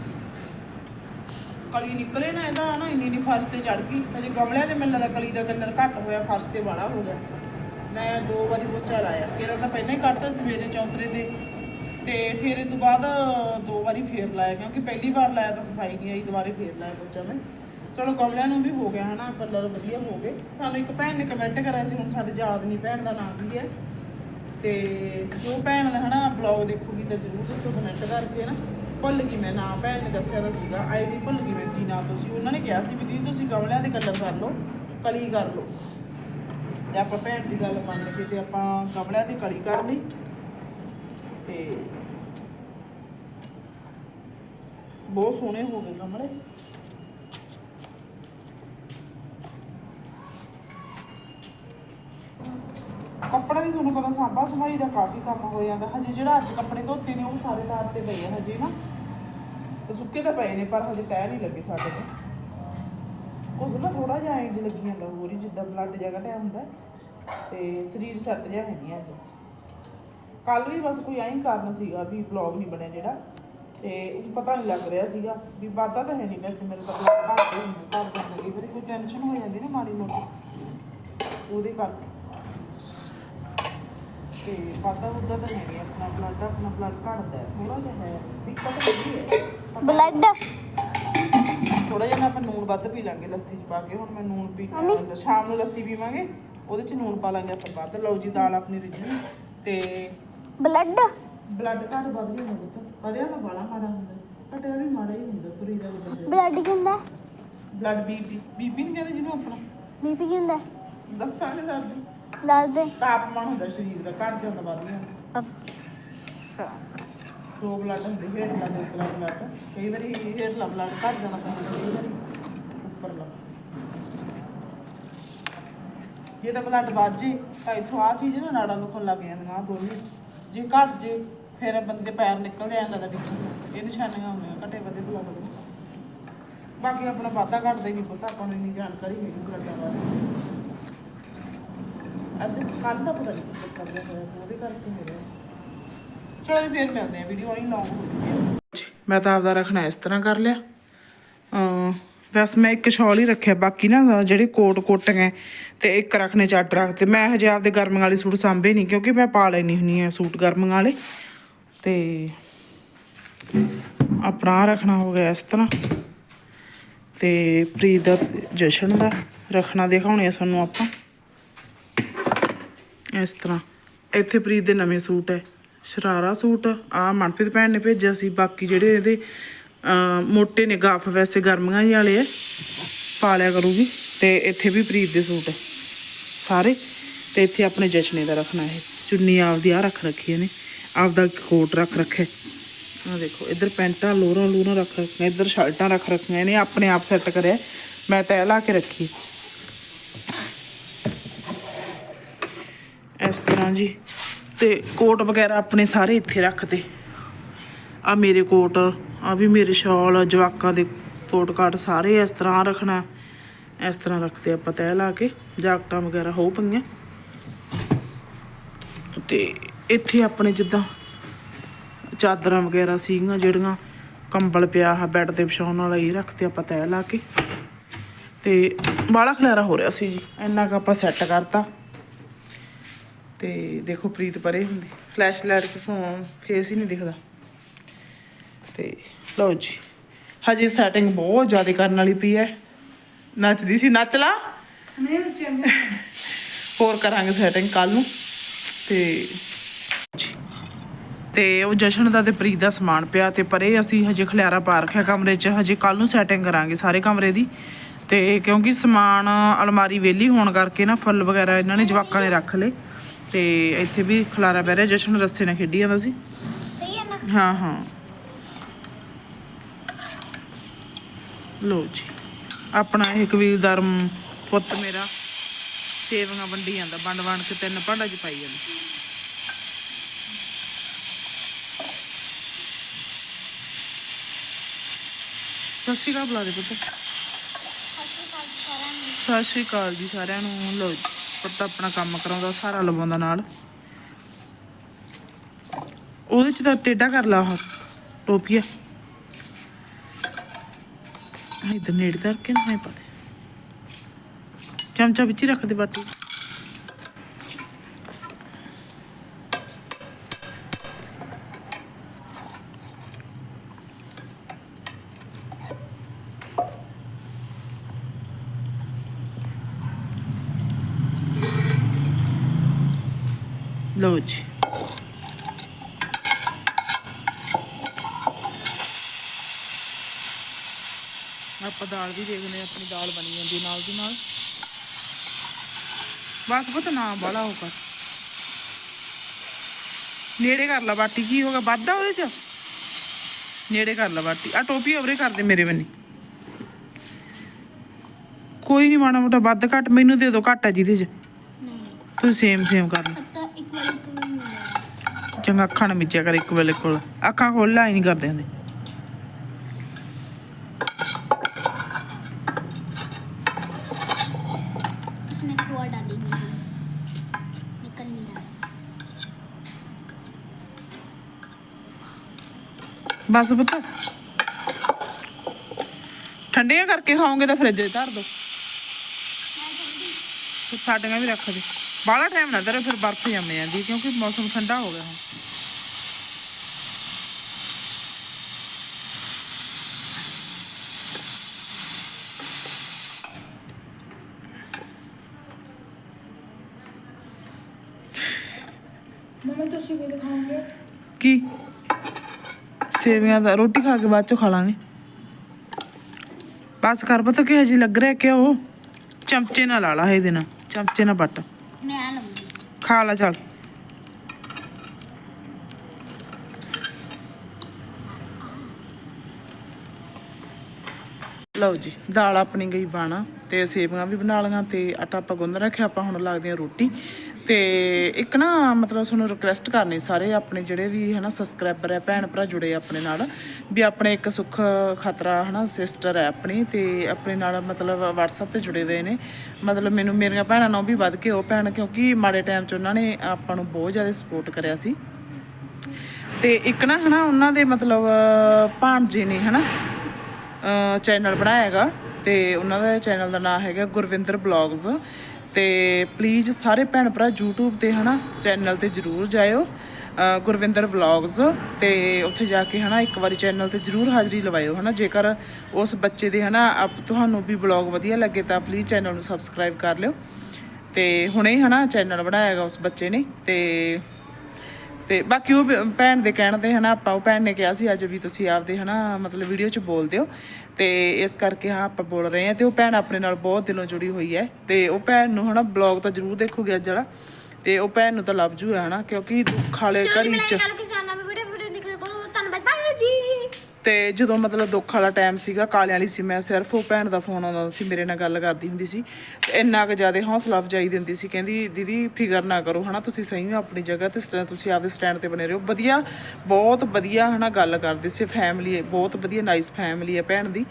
ਕਲੀ ਨਿਕਲੇ ਨਾ ਇਹਦਾ ਨਾ ਇੰਨੀ ਇੰਨੀ ਫਰਸ਼ ਤੇ ਚੜ ਗਈ। ਅਜੇ ਗਮਲਿਆਂ ਤੇ ਮੈਨੂੰ ਲੱਗਦਾ ਕਲੀ ਦਾ ਕਲਰ ਘੱਟ ਹੋਇਆ ਫਰਸ਼ ਤੇ ਵਾਲਾ ਹੋ ਗਿਆ। ਮੈਂ ਦੋ ਵਾਰੀ ਪੋਚਾ ਲਾਇਆ। ਕਿਹੜਾ ਤਾਂ ਪਹਿਲਾਂ ਹੀ ਕੱਢਤਾ ਸਵੇਰੇ ਚੌਂਤਰੇ ਤੇ। ਤੇ ਫਿਰ ਇਹ ਤੋਂ ਬਾਅਦ ਦੋ ਵਾਰੀ ਫੇਰ ਲਾਇਆ, ਕਿਉਂਕਿ ਪਹਿਲੀ ਵਾਰ ਲਾਇਆ ਤਾਂ ਸਫ਼ਾਈ ਨਹੀਂ ਆਈ, ਦੁਬਾਰੇ ਫੇਰ ਲਾਇਆ ਪੋਚਾ ਮੈਂ। ਚਲੋ ਗਮਲਿਆਂ ਨੂੰ ਵੀ ਹੋ ਗਿਆ, ਹਨਾ, ਕਲਰ ਵਧੀਆ ਹੋ ਗਏ। ਸਾਨੂੰ ਇੱਕ ਭੈਣ ਨੇ ਕਮੈਂਟ ਕਰਿਆ ਸੀ, ਹੁਣ ਸਾਡੇ ਯਾਦ ਨਹੀਂ, ਭੈਣ ਦਾ ਨਾਮ ਕੀ ਹੈ। ਤੇ ਜੋ ਭੈਣ ਦਾ, ਹਨਾ ਬਲੌਗ ਦੇਖੂਗੀ ਤਾਂ ਜ਼ਰੂਰ ਦੱਸੋ ਕਮੈਂਟ ਕਰਕੇ ਨਾ ਭੁੱਲ ਗਈ ਮੈਂ ਨਾਮ ਭੈਣ ਨੇ ਦੱਸਿਆ ਤਾਂ ਸੀਗਾ, ਆਈਡੀ ਭੁੱਲ ਗਈ ਮੈਂ ਕੀ ਨਾਮ ਤੁਸੀਂ। ਉਹਨਾਂ ਨੇ ਕਿਹਾ ਸੀ ਵੀ ਦੀਦੀ, ਤੁਸੀਂ ਗਮਲਿਆਂ ਦੇ ਕਲਰ ਕਰ ਲਓ, ਕਲੀ ਕਰ ਲਓ। ਤੇ ਆਪਾਂ ਭੈਣ ਦੀ ਗੱਲ ਮੰਨ ਕੇ ਤੇ ਆਪਾਂ ਗਮਲਿਆਂ ਦੀ ਕਲੀ ਕਰ ਲਈ ਤੇ ਬਹੁਤ ਸੋਹਣੇ ਹੋ ਗਏ ਗਮਲੇ ਕੱਪੜੇ ਦੀ ਤੁਹਾਨੂੰ ਪਤਾ ਸਾਂਭਾ ਸਮਾਈ ਦਾ ਕਾਫੀ ਕੰਮ ਹੋ ਜਾਂਦਾ। ਹਜੇ ਜਿਹੜਾ ਅੱਜ ਕੱਪੜੇ ਧੋਤੇ ਨੇ, ਉਹ ਸਾਰੇ ਤਾਰ ਤੇ ਪਏ ਆ ਹਜੇ ਨਾ। ਤੇ ਸੁੱਕੇ ਤਾਂ ਪਏ ਨੇ, ਪਰ ਹਜੇ ਤੈਅ ਨਹੀਂ ਲੱਗੇ ਸਾਡੇ ਤੇ। ਕੁਝ ਨਾ ਥੋੜਾ ਜਿਹਾ ਇੰਜ ਲੱਗੀ ਜਾਂਦਾ ਹੋਰ ਹੀ ਜਿੱਦਾਂ ਬਲੱਡ ਜਿਹਾ ਘਟਿਆ ਹੁੰਦਾ। ਤੇ ਸਰੀਰ ਸੱਟ ਜਿਹਾ ਹੈ ਨਹੀਂ ਅੱਜ। ਕੱਲ ਵੀ ਬਸ ਕੋਈ ਐਂ ਕਾਰਨ ਸੀਗਾ ਵੀ ਵਲੌਗ ਨਹੀਂ ਬਣਿਆ ਜਿਹੜਾ ਤੇ ਉਹ ਪਤਾ ਨਹੀਂ ਲੱਗ ਰਿਹਾ ਸੀਗਾ ਵੀ ਵਾਧਾ ਤਾਂ ਹੈ ਨਹੀਂ ਵੈਸੇ ਮੇਰੇ ਤਾਂ ਹੀ ਹੁੰਦੇ ਘਰ ਜਾਂਦੇ ਕਈ ਵਾਰੀ ਕੋਈ ਟੈਨਸ਼ਨ ਹੋ ਜਾਂਦੀ ਨਾ ਮਾੜੀ ਮੋਟੀ। ਉਹਦੇ ਕਰਕੇ। ਤੇ ਵਾਧਾ ਉਦਾਂ ਤਾਂ ਹੈ ਨਹੀਂ ਆਪਣਾ ਬਲੱਡ ਆਪਣਾ ਬਲੱਡ ਘਟਦਾ ਥੋੜਾ ਜਿਹਾ ਹੈ ਦਿੱਕਤ ਹੈਗੀ ਹੈ। ਬਲੱਡ ਥੋੜਾ ਜਿਹਾ ਆਪਾਂ ਨੂਨ ਵੱਧ ਪੀ ਲਾਂਗੇ ਲੱਸੀ 'ਚ ਪਾ ਕੇ। ਹੁਣ ਮੈਂ ਨੂਨ ਪੀ। ਸ਼ਾਮ ਨੂੰ ਲੱਸੀ ਪੀਵਾਂਗੇ। ਉਹਦੇ 'ਚ ਨੂਨ ਪਾ ਲਾਂਗੇ ਆਪਾਂ ਵੱਧ। ਲਓ ਜੀ ਦਾਲ ਆਪਣੀ ਰਿੱਝੀ। ਤੇ ਬਲੱਡ ਬਲੱਡ ਘੱਟ ਵੱਧ ਜਾਂਦਾ ਪੁੱਤ। ਵਧਿਆ ਤਾਂ ਬਾਲਾ ਮਾੜਾ ਹੁੰਦਾ ਘਟਿਆ ਵੀ ਮਾੜਾ ਹੀ ਹੁੰਦਾ ਤੁਰੀ ਦਾ ਬਲੱਡ ਕੀ ਹੁੰਦਾ ਬਲੱਡ ਬੀਪੀ ਬੀਪੀ ਨਹੀਂ ਕਹਿੰਦੇ ਜਿਹਨੂੰ ਆਪਣਾ? ਬੀਪੀ ਕੀ ਹੁੰਦਾ ਦੱਸਾਂਗੇ ਸਰ ਜੀ ਦੱਸ ਦੇ। ਤਾਪਮਾਨ ਹੁੰਦਾ ਸਰੀਰ ਦਾ ਘਟ ਜਾਂਦਾ ਵੱਧ ਜਾਂਦਾ। ਦੋ ਬਲੱਡ ਹੁੰਦੇ ਹੇਠਲਾ ਤੇ ਉੱਪਰਲਾ ਬਲੱਡ ਕਈ ਵਾਰੀ ਹੇਠਲਾ ਬਲੱਡ ਘਟ ਜਾਣਾ ਪੈਂਦਾ ਕਈ ਵਾਰੀ ਉੱਪਰਲਾ ਜੇ ਤਾਂ ਬਲੱਡ ਵੱਧ ਜੇ ਤਾਂ ਇੱਥੋਂ ਆ ਚੀਜ਼ ਨਾ ਨਾੜਾਂ ਦੁਖਣ ਲੱਗ ਜਾਂਦੀਆਂ ਆਹ ਦੋਨੇ ਜੇ ਘਟ ਜੇ ਫਿਰ ਬੰਦੇ ਪੈਰ ਨਿਕਲਦੇ ਆਂ ਲੱਗਦਾ ਡਿੱਗੀ ਇਹ ਨਿਸ਼ਾਨੀਆਂ ਹੁੰਦੀਆਂ, ਘਟੇ ਵਧੇ ਬਲੱਡ ਦੇ ਬਾਕੀ ਆਪਣਾ ਵਾਧਾ ਘਟਦਾ ਹੀ ਨਹੀਂ ਪਤਾ, ਆਪਾਂ ਨੂੰ ਇੰਨੀ ਜਾਣਕਾਰੀ ਹੈਗੀ ਬਲੱਡਾਂ ਬਾਰੇ। ਅੱਜ ਕੱਲ੍ਹ ਦਾ ਪਤਾ ਨਹੀਂ ਕੀ ਚੱਕਰ ਹੋਇਆ ਉਹਦੇ ਕਰਕੇ ਹੋ ਰਿਹਾ। ਚਲੋ ਜੀ, ਫੇਰ ਮਿਲਦੇ ਆ, ਵੀਡੀਓ ਆਈ ਲੌਂਗ ਹੋ ਜੂਗੀ ਮੈਂ ਤਾਂ ਆਪਦਾ ਰੱਖਣਾ ਇਸ ਤਰ੍ਹਾਂ ਕਰ ਲਿਆ। ਬਸ ਮੈਂ ਇੱਕ ਸ਼ਾਲ ਹੀ ਰੱਖਿਆ, ਬਾਕੀ ਨਾ ਜਿਹੜੇ ਕੋਟ ਕੋਟੀਆਂ ਤੇ ਇੱਕ ਰੱਖਣੇ ਚੱਟ ਰੱਖਤੇ ਮੈਂ ਹਜੇ ਆਪਦੇ ਗਰਮੀਆਂ ਵਾਲੇ ਸੂਟ ਸਾਂਭੇ ਨਹੀਂ ਕਿਉਂਕਿ ਮੈਂ ਪਾ ਲੈਣੀ ਹੁੰਨੀ ਆ ਸੂਟ ਗਰਮੀਆਂ ਵਾਲੇ। ਤੇ ਆਪਣਾ ਆਹ ਰੱਖਣਾ ਹੋ ਗਿਆ ਇਸ ਤਰ੍ਹਾਂ। ਤੇ ਪ੍ਰੀਤ ਦਾ ਜਸ਼ਨ ਦਾ ਰੱਖਣਾ ਦਿਖਾਉਣੇ ਆ ਸਾਨੂੰ ਆਪਾਂ। ਇਸ ਤਰ੍ਹਾਂ। ਇੱਥੇ ਪ੍ਰੀਤ ਦੇ ਨਵੇਂ ਸੂਟ ਹੈ ਸ਼ਰਾਰਾ ਸੂਟ ਆ ਮਨਪ੍ਰੀਤ ਭੈਣ ਨੇ ਭੇਜਿਆ ਸੀ, ਬਾਕੀ ਜਿਹੜੇ ਇਹਦੇ ਮੋਟੇ ਨੇ ਗਾਫ ਵੈਸੇ ਗਰਮੀਆਂ ਜਿਹੇ ਵਾਲੇ ਆ। ਪਾ ਲਿਆ ਕਰੂਗੀ। ਤੇ ਇੱਥੇ ਵੀ ਪ੍ਰੀਤ ਦੇ ਸੂਟ ਸਾਰੇ। ਤੇ ਇੱਥੇ ਆਪਣੇ ਜਸ਼ਨੇ ਦਾ ਰੱਖਣਾ ਇਹ। ਚੁੰਨੀ ਆਪਦੀ ਆ ਰੱਖ ਰੱਖੀ ਇਹਨੇ। ਆਪਦਾ ਇੱਕ ਕੋਟ ਰੱਖ ਰੱਖੇ ਆ ਦੇਖੋ, ਇੱਧਰ ਪੈਂਟਾਂ, ਲੋਰਾਂ, ਲੂਰਾਂ ਰੱਖ ਰੱਖੀਆਂ। ਇੱਧਰ ਸ਼ਰਟਾਂ ਰੱਖ ਰੱਖੀਆਂ। ਇਹਨੇ ਆਪਣੇ ਆਪ ਸੈੱਟ ਕਰਿਆ। ਮੈਂ ਤੈ ਲਾ ਕੇ ਰੱਖੀ ਇਸ ਤਰ੍ਹਾਂ ਜੀ। ਤੇ ਕੋਟ ਵਗੈਰਾ ਆਪਣੇ ਸਾਰੇ ਇੱਥੇ ਰੱਖਦੇ ਆ ਮੇਰੇ ਕੋਟ, ਆ ਵੀ ਮੇਰੇ ਸ਼ਾਲ ਜਵਾਕਾਂ ਦੇ ਕੋਟ ਕਾਟ ਸਾਰੇ ਇਸ ਤਰ੍ਹਾਂ ਰੱਖਣਾ। ਇਸ ਤਰ੍ਹਾਂ ਰੱਖਦੇ ਆਪਾਂ ਤਹਿ ਲਾ ਕੇ, ਜਾਕਟਾਂ ਵਗੈਰਾ ਹੋ ਪਈਆਂ। ਤੇ ਇੱਥੇ ਆਪਣੇ ਜਿੱਦਾਂ ਚਾਦਰਾਂ ਵਗੈਰਾ ਸੀਗੀਆਂ, ਜਿਹੜੀਆਂ ਕੰਬਲ ਪਿਆ ਆ ਬੈੱਡ ਤੇ ਵਿਛਾਉਣ ਵਾਲਾ, ਇਹ ਰੱਖਤੇ ਆਪਾਂ ਤਹਿ ਲਾ ਕੇ। ਤੇ ਬਾਲਾ ਖਲਾਰਾ ਹੋ ਰਿਹਾ ਸੀ ਜੀ, ਇੰਨਾ ਕੁ ਆਪਾਂ ਸੈੱਟ ਕਰਤਾ। ਤੇ ਦੇਖੋ ਪ੍ਰੀਤ ਪਰੇ ਹੁੰਦੀ। ਫਲੈਸ਼ ਲਾਈਟ 'ਚ ਫੋਨ ਫੇਸ ਹੀ ਨਹੀਂ ਦਿਖਦਾ। ਤੇ ਲਓ ਜੀ ਹਜੇ ਸੈਟਿੰਗ ਬਹੁਤ ਜ਼ਿਆਦਾ ਕਰਨ ਵਾਲੀ ਪਈ ਹੈ। ਨੱਚਦੀ ਸੀ ਨੱਚ ਲਾ। ਨਹੀਂ ਬੱਚੇ ਹੋਰ ਕਰਾਂਗੇ ਸੈਟਿੰਗ ਕੱਲ ਨੂੰ। ਤੇ ਤੇ ਉਹ ਜਸ਼ਨ ਦਾ ਤੇ ਪ੍ਰੀਤ ਦਾ ਸਮਾਨ ਪਿਆ ਤੇ ਪਰੇ ਅਸੀਂ ਹਜੇ ਖਲਿਆਰਾ ਪਾ ਰੱਖਿਆ ਕਮਰੇ 'ਚ ਹਜੇ ਕੱਲ ਨੂੰ ਸੈਟਿੰਗ ਕਰਾਂਗੇ ਸਾਰੇ ਕਮਰੇ ਦੀ। ਤੇ ਕਿਉਂਕਿ ਸਮਾਨ ਅਲਮਾਰੀ ਵਿਹਲੀ ਹੋਣ ਕਰਕੇ ਨਾ ਫੁੱਲ ਵਗੈਰਾ ਇਹਨਾਂ ਨੇ ਜਵਾਕਾਂ ਨੇ ਰੱਖ ਲਏ। ਤੇ ਇੱਥੇ ਵੀ ਖਲਾਰਾ ਪੈ ਰਿਹਾ ਜਸ਼ਨ ਰੱਸੇ ਨਾਲ ਖੇਡੀ ਜਾਂਦਾ ਸੀ। ਸਹੀ ਹੈ ਨਾ? ਹਾਂ। ਹਾਂ ਲੋ ਜੀ, ਆਪਣਾ ਇਹ ਕਬੀਲਦਾਰ ਪੁੱਤ ਮੇਰਾ, ਸੇਵੀਆਂ ਵੰਡੀ ਜਾਂਦਾ ਵੰਡ ਵੰਡ ਕੇ ਤਿੰਨ ਭਾਂਡਾ ਚ ਪਾਈ ਜਾਂਦਾ। ਸਤਿ ਸ਼੍ਰੀ ਅਕਾਲ ਬੁਲਾ ਦੇ ਪੁੱਤ। ਸਤਿ ਸ਼੍ਰੀ ਅਕਾਲ ਜੀ ਸਾਰਿਆਂ ਨੂੰ ਲੋ ਜੀ, ਪੁੱਤ ਆਪਣਾ ਕੰਮ ਕਰਾਉਂਦਾ, ਸਾਰਾ ਲਵਾਉਂਦਾ ਨਾਲ। ਉਹਦੇ ਚ ਤਾਂ ਟੇਡਾ ਕਰ ਲਾ ਆਹ, ਟੋਪੀਆ। ਇਧਰ ਨੇੜੇ ਧਰ ਕੇ ਨਾ ਪਾ ਦੇ ਚਮਚਾ ਵਿੱਚ ਹੀ ਰੱਖ ਦੇ ਬਾਟੀ ਲਓ ਜੀ ਆਪਾਂ ਦਾਲ ਵੀ ਦੇਖਦੇ ਹਾਂ ਆਪਣੀ ਦਾਲ ਬਣੀ ਜਾਂਦੀ ਹੈ ਨਾਲ ਦੀ ਨਾਲ ਬਸ ਪੁੱਤ ਨਾ ਬਾਲਾ ਹੋ ਕਰ। ਨੇੜੇ ਕਰ ਲਾ ਬਾਟੀ ਕੀ ਹੋਗਾ ਵੱਧਦਾ ਉਹਦੇ ਚ? ਨੇੜੇ ਕਰ ਲਾ ਬਾਟੀ। ਆ ਟੋਪੀ ਉਵਰੇ ਕਰ ਦੇ ਮੇਰੇ ਬੰਨੀ। ਕੋਈ ਨਹੀਂ ਮਾੜਾ ਮੋਟਾ ਵੱਧ ਘੱਟ ਮੈਨੂੰ ਦੇ ਦਿਓ ਘੱਟ ਆ ਜਿਹਦੇ ਚ। ਨਹੀਂ ਤੁਸੀਂ ਸੇਮ ਸੇਮ ਕਰ ਤਾਂ ਤੋਂ ਮਿਲਿਆ ਚੰਗਾ ਅੱਖਾਂ ਨਾ ਮਿਚਿਆ ਕਰ ਇੱਕ ਵੇਲੇ ਕੋਲ। ਅੱਖਾਂ ਖੋਲ ਹੀ ਨਹੀਂ ਕਰਦੇ ਹੁੰਦੇ। ਬਸ ਪੁੱਤ। ਠੰਡੀਆਂ ਕਰਕੇ ਖਾਓਗੇ ਤਾਂ ਫ੍ਰਿਜ 'ਚ ਧਰ ਦੋ। ਤੇ ਸਾਡੀਆਂ ਵੀ ਰੱਖ ਦੇ। ਬਾਹਲਾ ਟਾਈਮ ਨਾ ਧਰੇ ਫਿਰ ਬਰਫ਼ ਜੰਮ ਜਾਂਦੀ ਹੈ ਕਿਉਂਕਿ ਮੌਸਮ ਠੰਡਾ ਹੋ ਗਿਆ ਹੁਣ। ਮਮਾ ਤੁਸੀਂ ਕੀ ਖਾਓਗੇ ਕੀ? ਸੇਵੀਆਂ ਦਾ ਰੋਟੀ ਖਾ ਕੇ ਬਾਅਦ ਚੋਂ ਖਾ ਲਾਂਗੇ। ਬਸ ਕਰ ਪਤਾ ਕਿ ਹਜੇ ਲੱਗ ਰਿਹਾ ਕਿ ਚਮਚੇ ਨਾਲ ਲਾ ਲਾ ਇਹਦੇ ਨਾਲ ਚਮਚੇ ਨਾਲ ਪੱਟ ਖਾ ਲਾ ਚੱਲ। ਲਓ ਜੀ ਦਾਲ ਆਪਣੀ ਗਈ ਬਾਣਾ ਤੇ ਸੇਵੀਆਂ ਵੀ ਬਣਾ ਲੀਆਂ ਤੇ ਆਟਾ ਆਪਾਂ ਗੁੰਨ ਰੱਖਿਆ ਆਪਾਂ ਹੁਣ ਲੱਗਦੀਆਂ ਰੋਟੀ। ਤੇ ਇੱਕ ਨਾ ਮਤਲਬ ਤੁਹਾਨੂੰ ਰਿਕੁਐਸਟ ਕਰਨੀ ਸਾਰੇ ਆਪਣੇ ਜਿਹੜੇ ਵੀ ਹਨਾ ਸਬਸਕ੍ਰਾਈਬਰ ਹੈ ਭੈਣ ਭਰਾ ਜੁੜੇ ਆਪਣੇ ਨਾਲ, ਵੀ ਆਪਣੇ ਇੱਕ ਸੁੱਖ ਖਤਰਾ ਹਨਾ ਸਿਸਟਰ ਹੈ ਆਪਣੀ ਤੇ ਆਪਣੇ ਨਾਲ ਮਤਲਬ WhatsApp ਤੇ ਜੁੜੇ ਹੋਏ ਨੇ। ਮਤਲਬ ਮੈਨੂੰ ਮੇਰੀਆਂ ਭੈਣਾਂ ਨਾਲੋਂ ਵੀ ਵੱਧ ਕੇ ਉਹ ਭੈਣ ਕਿਉਂਕਿ ਮਾੜੇ ਟਾਈਮ 'ਚ ਉਹਨਾਂ ਨੇ ਆਪਾਂ ਨੂੰ ਬਹੁਤ ਜ਼ਿਆਦਾ ਸਪੋਰਟ ਕਰਿਆ ਸੀ। ਤੇ ਇੱਕ ਨਾ ਹਨਾ ਉਹਨਾਂ ਦੇ ਮਤਲਬ ਭਾਣਜੇ ਨੇ ਹਨਾ ਚੈਨਲ ਬਣਾਇਆ ਹੈਗਾ ਤੇ ਉਹਨਾਂ ਦਾ ਚੈਨਲ ਦਾ ਨਾਮ ਹੈਗਾ ਗੁਰਵਿੰਦਰ ਬਲੌਗਸ ਤੇ ਪਲੀਜ਼ ਸਾਰੇ ਭੈਣ ਭਰਾ YouTube ਤੇ ਹਨਾ ਚੈਨਲ ਤੇ ਜਰੂਰ ਜਾਇਓ ਗੁਰਵਿੰਦਰ ਵਲੌਗਸ ਤੇ ਉੱਥੇ ਜਾ ਕੇ ਹਨਾ ਇੱਕ ਵਾਰੀ ਚੈਨਲ ਤੇ ਜਰੂਰ ਹਾਜ਼ਰੀ ਲਵਾਇਓ ਹਨਾ, ਜੇਕਰ ਉਸ ਬੱਚੇ ਦੇ ਹਨਾ ਆਪ ਤੁਹਾਨੂੰ ਵੀ ਵਲੌਗ ਵਧੀਆ ਲੱਗੇ ਤਾਂ ਪਲੀਜ਼ ਚੈਨਲ ਨੂੰ ਸਬਸਕ੍ਰਾਈਬ ਕਰ ਲਿਓ। ਤੇ ਹੁਣੇ ਹਨਾ ਚੈਨਲ ਬਣਾਇਆ ਹੈਗਾ ਉਸ ਬੱਚੇ ਨੇ ਤੇ ਤੇ ਬਾਕੀ ਉਹ ਭੈਣ ਦੇ ਕਹਿਣ ਤੇ ਹਨਾ ਆਪਾਂ ਉਹ ਭੈਣ ਨੇ ਕਿਹਾ ਸੀ ਅੱਜ ਵੀ ਤੁਸੀਂ ਆਪਦੇ ਹਨਾ ਮਤਲਬ ਵੀਡੀਓ 'ਚ ਬੋਲ ਦਿਓ। ਤੇ ਇਸ ਕਰਕੇ ਹਾਂ ਆਪਾਂ ਬੋਲ ਰਹੇ ਹਾਂ ਤੇ ਉਹ ਭੈਣ ਆਪਣੇ ਨਾਲ ਬਹੁਤ ਦਿਲੋਂ ਜੁੜੀ ਹੋਈ ਹੈ। ਤੇ ਉਹ ਭੈਣ ਨੂੰ ਹਨਾ ਬਲੌਗ ਤਾਂ ਜ਼ਰੂਰ ਦੇਖੋਗੇ ਅੱਜ ਵਾਲਾ। ਤੇ ਉਹ ਭੈਣ ਨੂੰ ਤਾਂ ਲੱਭ ਜੂ ਹੈ ਹਨਾ ਕਿਉਂਕਿ ਦੁੱਖ ਵਾਲੇ ਘੜੀ 'ਚ ਤੇ ਜਦੋਂ ਮਤਲਬ ਦੁੱਖ ਵਾਲਾ ਟਾਈਮ ਸੀਗਾ, ਕਾਲਿਆਂ ਵਾਲੀ ਸੀ, ਮੈਂ ਸਿਰਫ ਉਹ ਭੈਣ ਦਾ ਫੋਨ ਆਉਂਦਾ ਸੀ, ਮੇਰੇ ਨਾਲ ਗੱਲ ਕਰਦੀ ਹੁੰਦੀ ਸੀ ਤੇ ਇੰਨਾ ਕੁ ਜ਼ਿਆਦਾ ਹੌਸਲਾ ਅਫਜਾਈ ਦਿੰਦੀ ਸੀ, ਕਹਿੰਦੀ, ਦੀਦੀ, ਫਿਕਰ ਨਾ ਕਰੋ, ਹਨਾ, ਤੁਸੀਂ ਸਹੀ ਹੋ ਆਪਣੀ ਜਗ੍ਹਾ ਤੇ ਸ- ਤੁਸੀਂ ਆਪਦੇ ਸਟੈਂਡ ਤੇ ਬਣੇ ਰਹੋ। ਵਧੀਆ, ਬਹੁਤ ਵਧੀਆ, ਹਨਾ, ਗੱਲ ਕਰਦੇ ਸੀ ਫੈਮਿਲੀ ਬਹੁਤ ਵਧੀਆ ਨਾਈਸ ਫੈਮਿਲੀ ਹੈ ਭੈਣ ਦੀ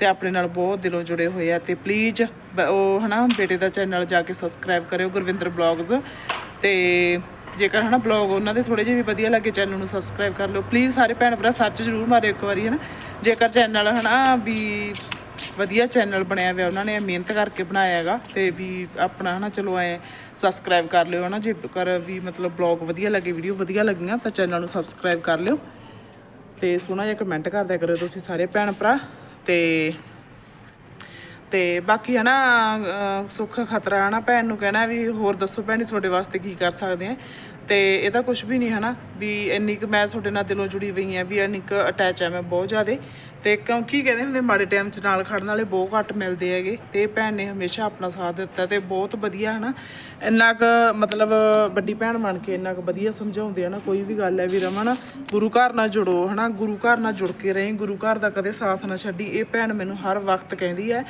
ਤੇ ਆਪਣੇ ਨਾਲ ਬਹੁਤ ਦਿਲੋਂ ਜੁੜੇ ਹੋਏ ਆ ਤੇ ਪਲੀਜ਼ ਉਹ, ਹਨਾ, ਬੇਟੇ ਦਾ ਚੈਨਲ ਜਾ ਕੇ ਸਬਸਕ੍ਰਾਈਬ ਕਰਿਓ, ਗੁਰਵਿੰਦਰ ਬਲੌਗਸ ਤੇ ਜੇਕਰ ਹਨਾ ਬਲੌਗ ਉਹਨਾਂ ਦੇ ਥੋੜੇ ਜਿਹੇ ਵੀ ਵਧੀਆ ਲੱਗੇ ਚੈਨਲ ਨੂੰ ਸਬਸਕ੍ਰਾਈਬ ਕਰ ਲਿਓ। ਪਲੀਜ਼ ਸਾਰੇ ਭੈਣ ਭਰਾ ਸੱਚ ਜ਼ਰੂਰ ਮਾਰਿਓ ਇੱਕ ਵਾਰੀ, ਹਨਾ। ਜੇਕਰ ਚੈਨਲ ਹਨਾ ਵੀ ਵਧੀਆ ਚੈਨਲ ਬਣਿਆ ਹੋਇਆ, ਉਹਨਾਂ ਨੇ ਮਿਹਨਤ ਕਰਕੇ ਬਣਾਇਆ ਹੈਗਾ ਤੇ ਵੀ ਆਪਣਾ ਹਨਾ ਚਲੋ ਐ ਸਬਸਕ੍ਰਾਈਬ ਕਰ ਲਿਓ ਹਨਾ ਜੇਕਰ ਵੀ ਮਤਲਬ ਬਲੌਗ ਵਧੀਆ ਲੱਗੇ ਵੀਡੀਓ ਵਧੀਆ ਲੱਗੀਆਂ, ਤਾਂ ਚੈਨਲ ਨੂੰ ਸਬਸਕ੍ਰਾਈਬ ਕਰ ਲਿਓ। ਤੇ ਸੋਹਣਾ ਜਿਹਾ ਕਮੈਂਟ ਕਰਦਿਆ ਕਰੋ ਤੁਸੀਂ ਸਾਰੇ ਭੈਣ ਭਰਾ ਤੇ ਤੇ ਬਾਕੀ ਹਨਾ, ਅਹ, ਸੁੱਖ ਖਤਰਾ ਹਨਾ, ਭੈਣ ਨੂੰ ਕਹਿਣਾ ਵੀ ਹੋਰ ਦੱਸੋ ਭੈਣ ਭੈਣੀ ਤੁਹਾਡੇ ਵਾਸਤੇ ਕੀ ਕਰ ਸਕਦੇ ਆ। ਤੇ ਇਹਦਾ ਕੁਝ ਵੀ ਨਹੀਂ ਹਨਾ, ਵੀ ਇੰਨੀ ਕੁ ਮੈਂ ਤੁਹਾਡੇ ਨਾਲ ਦਿਲੋਂ ਜੁੜੀ ਹੋਈ ਆ, ਵੀ ਇੰਨੀ ਕੁ ਅਟੈਚ ਆ ਮੈਂ ਬਹੁਤ ਜ਼ਿਆਦਾ। ਤੇ ਕਿਉਂਕਿ ਕਹਿੰਦੇ ਹੁੰਦੇ ਮਾੜੇ ਟਾਈਮ 'ਚ ਨਾਲ ਖੜਨ ਵਾਲੇ ਬਹੁਤ ਘੱਟ ਮਿਲਦੇ ਹੈਗੇ ਤੇ ਇਹ ਭੈਣ ਨੇ ਹਮੇਸ਼ਾ ਆਪਣਾ ਸਾਥ ਦਿੱਤਾ ਤੇ ਬਹੁਤ ਵਧੀਆ ਹਨਾ। ਇੰਨਾ ਕੁ ਮਤਲਬ ਵੱਡੀ ਭੈਣ ਬਣ ਕੇ ਇੰਨਾ ਕੁ ਵਧੀਆ ਸਮਝਾਉਂਦੇ ਆ ਨਾ, ਕੋਈ ਵੀ ਗੱਲ ਹੈ ਵੀ ਰਮਨ ਗੁਰੂ ਘਰ ਨਾਲ ਜੁੜੋ ਹਨਾ, ਗੁਰੂ ਘਰ ਨਾਲ ਜੁੜ ਕੇ ਰਹੀ, ਗੁਰੂ ਘਰ ਦਾ ਕਦੇ ਸਾਥ ਨਾ ਛੱਡੀ। ਇਹ ਭੈਣ ਮੈਨੂੰ ਹਰ ਵਕਤ ਕਹਿੰਦੀ ਹੈ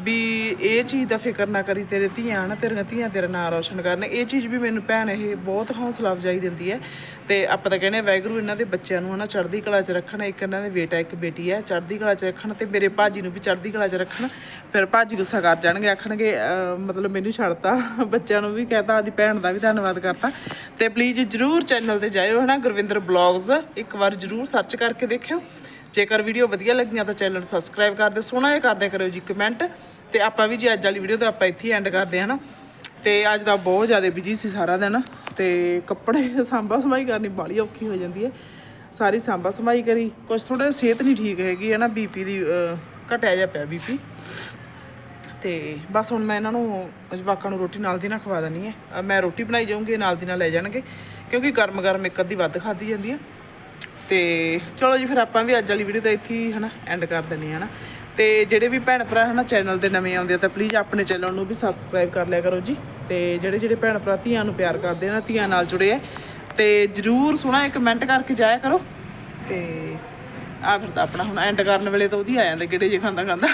ਵੀ ਇਹ ਚੀਜ਼ ਦਾ ਫਿਕਰ ਨਾ ਕਰੀ ਤੇਰੇ ਧੀਆਂ ਨਾ ਤੇਰੀਆਂ ਧੀਆਂ ਤੇਰਾ ਨਾਂ ਰੌਸ਼ਨ ਕਰਨ। ਇਹ ਚੀਜ਼ ਵੀ ਮੈਨੂੰ ਭੈਣ ਇਹ ਬਹੁਤ ਹੌਸਲਾ ਅਫਜਾਈ ਦਿੰਦੀ ਹੈ ਤੇ ਆਪਾਂ ਤਾਂ ਕਹਿੰਦੇ ਹਾਂ, ਵਾਹਿਗੁਰੂ ਇਹਨਾਂ ਦੇ ਬੱਚਿਆਂ ਨੂੰ ਹਨਾ ਚੜ੍ਹਦੀ ਕਲਾ 'ਚ ਰੱਖਣਾ, ਇੱਕ ਇਹਨਾਂ ਦੇ ਬੇਟਾ ਇੱਕ ਬੇਟੀ ਹੈ ਚੜ੍ਹਦੀ ਕਲਾ 'ਚ ਰੱਖਣ ਤੇ ਮੇਰੇ ਭਾਜੀ ਨੂੰ ਵੀ ਚੜ੍ਹਦੀ ਕਲਾ 'ਚ ਰੱਖਣ। ਫਿਰ ਭਾਜੀ ਗੁੱਸਾ ਕਰ ਜਾਣਗੇ, ਆਖਣਗੇ ਮਤਲਬ ਮੈਨੂੰ ਛੱਡਤਾ। ਬੱਚਿਆਂ ਨੂੰ ਵੀ ਕਹਤਾ ਆਦੀ ਭੈਣ ਦਾ ਵੀ ਧੰਨਵਾਦ ਕਰਤਾ। ਤੇ ਪਲੀਜ਼ ਜਰੂਰ ਚੈਨਲ ਤੇ ਜਾਇਓ, ਹਨਾ, ਗੁਰਵਿੰਦਰ ਬਲੌਗਸ ਇੱਕ ਵਾਰ ਜਰੂਰ ਸਰਚ ਕਰਕੇ ਦੇਖਿਓ। ਜੇਕਰ ਵੀਡੀਓ ਵਧੀਆ ਲੱਗੀਆਂ ਤਾਂ ਚੈਨਲ ਨੂੰ ਸਬਸਕ੍ਰਾਈਬ ਕਰ ਦਿਓ, ਸੋਹਣਾ ਜਿਹਾ ਕਰਦੇ ਕਰਿਓ ਜੀ ਕਮੈਂਟ ਤੇ ਆਪਾਂ ਵੀ ਜੀ ਅੱਜ ਵਾਲੀ ਵੀਡੀਓ ਤਾਂ ਆਪਾਂ ਇੱਥੇ ਐਂਡ ਕਰਦੇ ਹਾਂ ਨਾ ਤੇ ਅੱਜ ਦਾ ਬਹੁਤ ਜ਼ਿਆਦਾ ਬਿਜ਼ੀ ਸੀ ਸਾਰਾ ਦਿਨ। ਤੇ ਕੱਪੜੇ ਸਾਂਭਾ ਸਮਾਈ ਕਰਨੀ ਬਾਲੀ ਔਖੀ ਹੋ ਜਾਂਦੀ ਹੈ। ਸਾਰੀ ਸਾਂਭਾ ਸਮਾਈ ਕਰੀ। ਕੁਝ ਥੋੜਾ ਸਿਹਤ ਨਹੀਂ ਠੀਕ ਹੈਗੀ, ਹੈ ਨਾ, ਬੀਪੀ ਦੀ ਘਟਿਆ ਜਾ ਪਿਆ ਬੀਪੀ। ਤੇ ਬਸ ਹੁਣ ਮੈਂ ਇਹਨਾਂ ਨੂੰ, ਜਵਾਕਾਂ ਨੂੰ ਰੋਟੀ ਨਾਲ ਦੀ ਨਾਲ ਖਵਾ ਦਣੀ ਹੈ। ਮੈਂ ਰੋਟੀ ਬਣਾਈ ਜਾਊਂਗੀ ਨਾਲ ਦੀ ਨਾਲ ਲੈ ਜਾਣਗੇ, ਕਿਉਂਕਿ ਗਰਮ ਗਰਮ ਇੱਕ ਅੱਧੀ ਵੱਧ ਖਾਧੀ ਜਾਂਦੀ ਹੈ ਤੇ ਚਲੋ ਜੀ, ਫਿਰ ਆਪਾਂ ਵੀ ਅੱਜ ਵਾਲੀ ਵੀਡੀਓ ਤਾਂ ਇੱਥੇ ਹੀ, ਹਨਾ ਐਂਡ ਕਰ ਦਿੰਦੇ ਹਾਂ, ਹਨਾ। ਤੇ ਜਿਹੜੇ ਵੀ ਭੈਣ ਭਰਾ ਹਨਾ ਚੈਨਲ ਤੇ ਨਵੇਂ ਆਉਂਦੇ ਆ, ਤਾਂ ਪਲੀਜ਼ ਆਪਣੇ ਚੈਨਲ ਨੂੰ ਵੀ ਸਬਸਕ੍ਰਾਈਬ ਕਰ ਲਿਆ ਕਰੋ ਜੀ। ਤੇ ਜਿਹੜੇ ਜਿਹੜੇ ਭੈਣ ਭਰਾ ਧੀਆਂ ਨੂੰ ਪਿਆਰ ਕਰਦੇ ਆ ਨਾ, ਧੀਆਂ ਨਾਲ ਜੁੜੇ ਆ ਤੇ ਜਰੂਰ ਸੋਹਣਾ ਕਮੈਂਟ ਕਰਕੇ ਜਾਇਆ ਕਰੋ। ਤੇ ਆ ਫਿਰ ਤਾਂ ਆਪਣਾ ਹੁਣ ਐਂਡ ਕਰਨ ਵੇਲੇ ਤਾਂ ਉਹਦੀ ਆ ਜਾਂਦੇ, ਕਿਹੜੇ ਜੇ ਖਾਂਦਾ ਖਾਂਦਾ।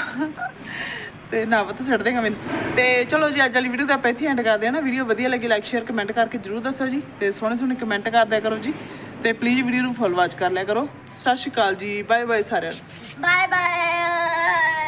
ਤੇ ਨਾ ਵਤ ਛੱਡ ਦੇਗਾ ਮੈਨੂੰ। ਤੇ ਚਲੋ ਜੀ, ਅੱਜ ਵਾਲੀ ਵੀਡੀਓ ਤਾਂ ਆਪਾਂ ਇੱਥੇ ਐਂਡ ਕਰਦੇ ਹਾਂ ਨਾ। ਵੀਡੀਓ ਵਧੀਆ ਲੱਗੀ ਲਾਈਕ ਸ਼ੇਅਰ ਕਮੈਂਟ ਕਰਕੇ ਜਰੂਰ ਦੱਸੋ ਜੀ। ਤੇ ਸੋਹਣੇ ਸੋਹਣੇ ਕਮੈਂਟ ਕਰਦਿਆ ਕਰੋ ਜੀ। ਤੇ ਪਲੀਜ਼ ਵੀਡੀਓ ਨੂੰ ਫੁੱਲ ਵਾਚ ਕਰ ਲਿਆ ਕਰੋ। ਸਤਿ ਸ਼੍ਰੀ ਅਕਾਲ ਜੀ। ਬਾਏ ਬਾਏ ਸਾਰਿਆਂ ਨੂੰ। Bye bye